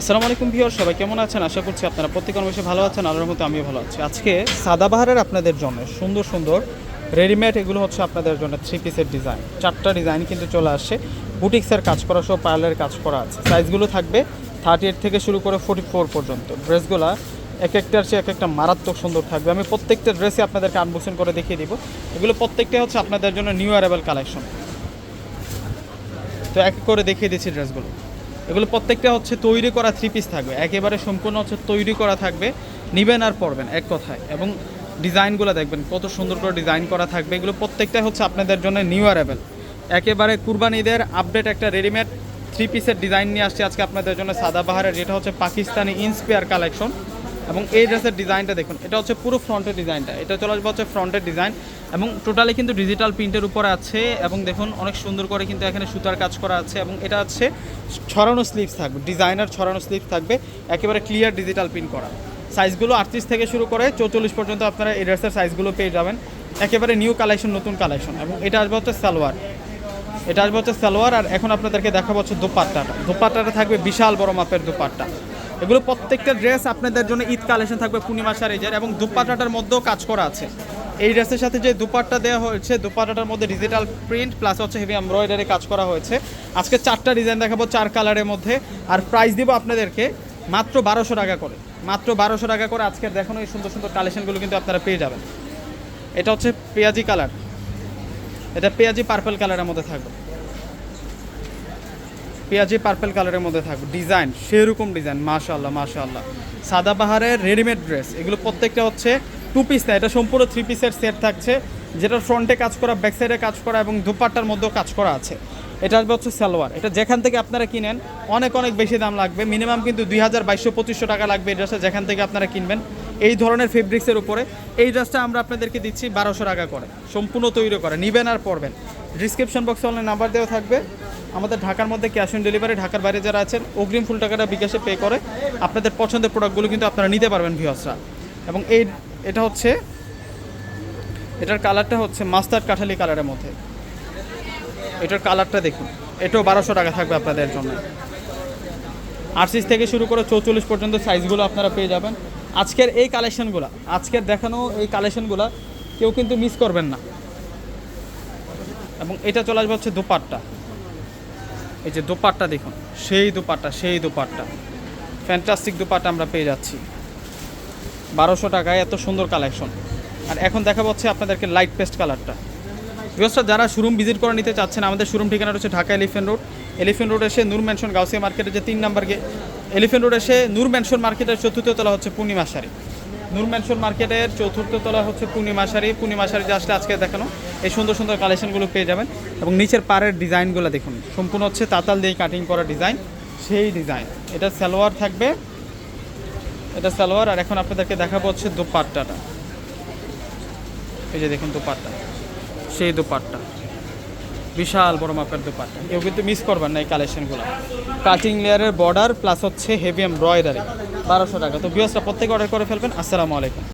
আসসালামু আলাইকুম ভিউয়ার সবাই কেমন আছেন? আশা করছি আপনারা প্রত্যেক অনেক ভালো আছেন, আল্লাহর মতো আমিও ভালো আছি। আজকে সাদাবাহারের আপনাদের জন্য সুন্দর সুন্দর রেডিমেড এগুলো হচ্ছে আপনাদের জন্য থ্রি পিসের ডিজাইন চারটা ডিজাইন কিন্তু চলে আসছে। বুটিক্সের কাজ করা সব পার্লারের কাজ করা আছে। সাইজগুলো থাকবে থার্টি এইট থেকে শুরু করে ফোর্টি ফোর পর্যন্ত। ড্রেসগুলো এক একটার চেয়ে এক একটা মারাত্মক সুন্দর থাকবে। আমি প্রত্যেকটা ড্রেসে আপনাদেরকে আনবক্সিং করে দেখিয়ে দিব। এগুলো প্রত্যেকটা হচ্ছে আপনাদের জন্য নিউ অ্যারেবল কালেকশন তো এক করে দেখিয়ে দিচ্ছি ড্রেসগুলো এগুলো প্রত্যেকটা হচ্ছে তৈরি করা থ্রি পিস থাকবে। একেবারে সম্পূর্ণ হচ্ছে তৈরি করা থাকবে। নিবেন আর পরবেন, এক কথায়। এবং ডিজাইনগুলো দেখবেন, কত সুন্দর করে ডিজাইন করা থাকবে। এগুলো প্রত্যেকটা হচ্ছে আপনাদের জন্য নিউ অ্যারেবল একেবারে কুরবানিদের আপডেট একটা রেডিমেড থ্রি পিসের ডিজাইন নিয়ে আসছে আজকে আপনাদের জন্য সাদাবাহারের যেটা হচ্ছে পাকিস্তানি ইন্সপিয়ার কালেকশন এবং এই ড্রেসের ডিজাইনটা দেখুন, এটা হচ্ছে পুরো ফ্রন্টের ডিজাইনটা এটা চলে আসবে হচ্ছে ফ্রন্টের ডিজাইন এবং টোটালি কিন্তু ডিজিটাল প্রিন্টের উপরে আছে এবং দেখুন অনেক সুন্দর করে কিন্তু এখানে সুতার কাজ করা আছে এবং এটা হচ্ছে ছড়ানো স্লিপস থাকবে ডিজাইনার ছড়ানো স্লিভ থাকবে, একেবারে ক্লিয়ার ডিজিটাল প্রিন্ট করা। সাইজগুলো আটত্রিশ থেকে শুরু করে চৌচল্লিশ পর্যন্ত আপনারা এই ড্রেসের সাইজগুলো পেয়ে যাবেন। একেবারে নিউ কালেকশন নতুন কালেকশন এবং এটা আসবে হচ্ছে সালোয়ার। এটা আসবে হচ্ছে সালোয়ার আর এখন আপনাদেরকে দেখাবো হচ্ছে দোপাট্টাটা। দোপাট্টাটা থাকবে বিশাল বড় মাপের দোপাট্টা। এগুলো প্রত্যেকটা ড্রেস আপনাদের জন্য ঈদ কালেকশন থাকবে পূর্ণিমা সারিজের এবং দুপাট্টাটার মধ্যেও কাজ করা আছে। এই ড্রেসের সাথে যে দুপাট্টা দেওয়া হয়েছে, দুপাট্টাটার মধ্যে ডিজিটাল প্রিন্ট প্লাস হচ্ছে হেভি এমব্রয়ডারি কাজ করা হয়েছে। আজকে চারটা ডিজাইন দেখাবো চার কালারের মধ্যে। আর প্রাইস দিব আপনাদেরকে মাত্র বারোশো টাকা করে। মাত্র বারোশো টাকা করে আজকের দেখানো এই সুন্দর সুন্দর কালেকশনগুলো কিন্তু আপনারা পেয়ে যাবেন। এটা হচ্ছে পেঁয়াজি কালার এটা পেঁয়াজি পার্পল কালারের মধ্যে থাকবে। পেঁয়াজি পার্পল কালারের মধ্যে থাকবে। ডিজাইন সেরকম ডিজাইন মাশাল্লাহ মাশাল্লাহ সাদাবাহারের রেডিমেড ড্রেস এগুলো প্রত্যেকটা হচ্ছে টু পিস না, এটা সম্পূর্ণ থ্রি পিসের সেট থাকছে যেটা ফ্রন্টে কাজ করা ব্যাক সাইডে কাজ করা এবং দুপাট্টার মধ্যেও কাজ করা আছে। এটা আসবে হচ্ছে সালোয়ার। এটা যেখান থেকে আপনারা কিনেন, অনেক অনেক বেশি দাম লাগবে। মিনিমাম কিন্তু দুই হাজার বাইশশো পঁচিশশো টাকা লাগবে এই ড্রেসটা যেখান থেকে আপনারা কিনবেন। এই ধরনের ফেব্রিক্সের উপরে, এই ড্রেসটা আমরা আপনাদেরকে দিচ্ছি বারোশো টাকা করে। সম্পূর্ণ তৈরি করে, নিবেন আর পড়বেন ডিসক্রিপশন বক্সে অনলাইন নাম্বার দেওয়া থাকবে। আমাদের ঢাকার মধ্যে ক্যাশ অন ডেলিভারি ঢাকার বাইরে যারা আছেন, অগ্রিম ফুল টাকাটা বিকাশে পে করে। আপনাদের পছন্দের প্রোডাক্টগুলো কিন্তু আপনারা নিতে পারবেন ভিওসরা এবং এই এটা হচ্ছে, এটার কালারটা হচ্ছে মাস্টার্ড কাঠালি কালারের মধ্যে। এটার কালারটা দেখুন, এটাও বারোশো টাকা থাকবে আপনাদের জন্য। আটত্রিশ থেকে শুরু করে চৌচল্লিশ পর্যন্ত সাইজগুলো আপনারা পেয়ে যাবেন। আজকের এই কালেকশনগুলো, আজকের দেখানো এই কালেকশনগুলো কেউ কিন্তু মিস করবেন না। এবং এটা চলে আসবে হচ্ছে দোপাট্টা। এই যে দোপাট্টা দেখুন, সেই দোপাট্টা সেই দোপাট্টা। ফ্যান্টাস্টিক দোপাট্টা আমরা পেয়ে যাচ্ছি। বারোশো টাকায় এত সুন্দর কালেকশন আর এখন দেখা হচ্ছে আপনাদেরকে লাইট পেস্ট কালারটা বিকজটা যারা শোরুম ভিজিট করে নিতে চাচ্ছেন, আমাদের শোরুম ঠিকানা হচ্ছে Dhaka elephant road elephant road এসে নূর ম্যানশন গাউসিয়া মার্কেটের যে তিন নাম্বার গে এলিফেন্ট রোড এসে নূর ম্যানশন মার্কেটের চতুর্থ তলা হচ্ছে পূর্ণিমা শাড়ি নূর ম্যানশন মার্কেটের চতুর্থ তলা হচ্ছে পূর্ণিমা শাড়ি পূর্ণিমা শাড়ি যে আজকে দেখানো, এই সুন্দর সুন্দর কালেকশনগুলো পেয়ে যাবেন। এবং নিচের পাড়ের ডিজাইনগুলো দেখুন। সম্পূর্ণ হচ্ছে তাতাল দিয়ে কাটিং করা ডিজাইন সেই ডিজাইন এটা সালোয়ার থাকবে এটা সালোয়ার, আর এখন আপনাদেরকে দেখাবো হচ্ছে দোপাট্টাটা। এই যে দেখুন দোপাট্টা, সেই দুপাট্টা। বিশাল বড় মাপের দুপাট্টা। কেউ কিন্তু মিস করবেন না এই কালেকশনগুলো কাটিং লেয়ারের বর্ডার প্লাস হচ্ছে হেভি এমব্রয়ডারি বারোশো টাকা। তো বিয়সটা প্রত্যেকে অর্ডার করে ফেলবেন। আসসালামু আলাইকুম।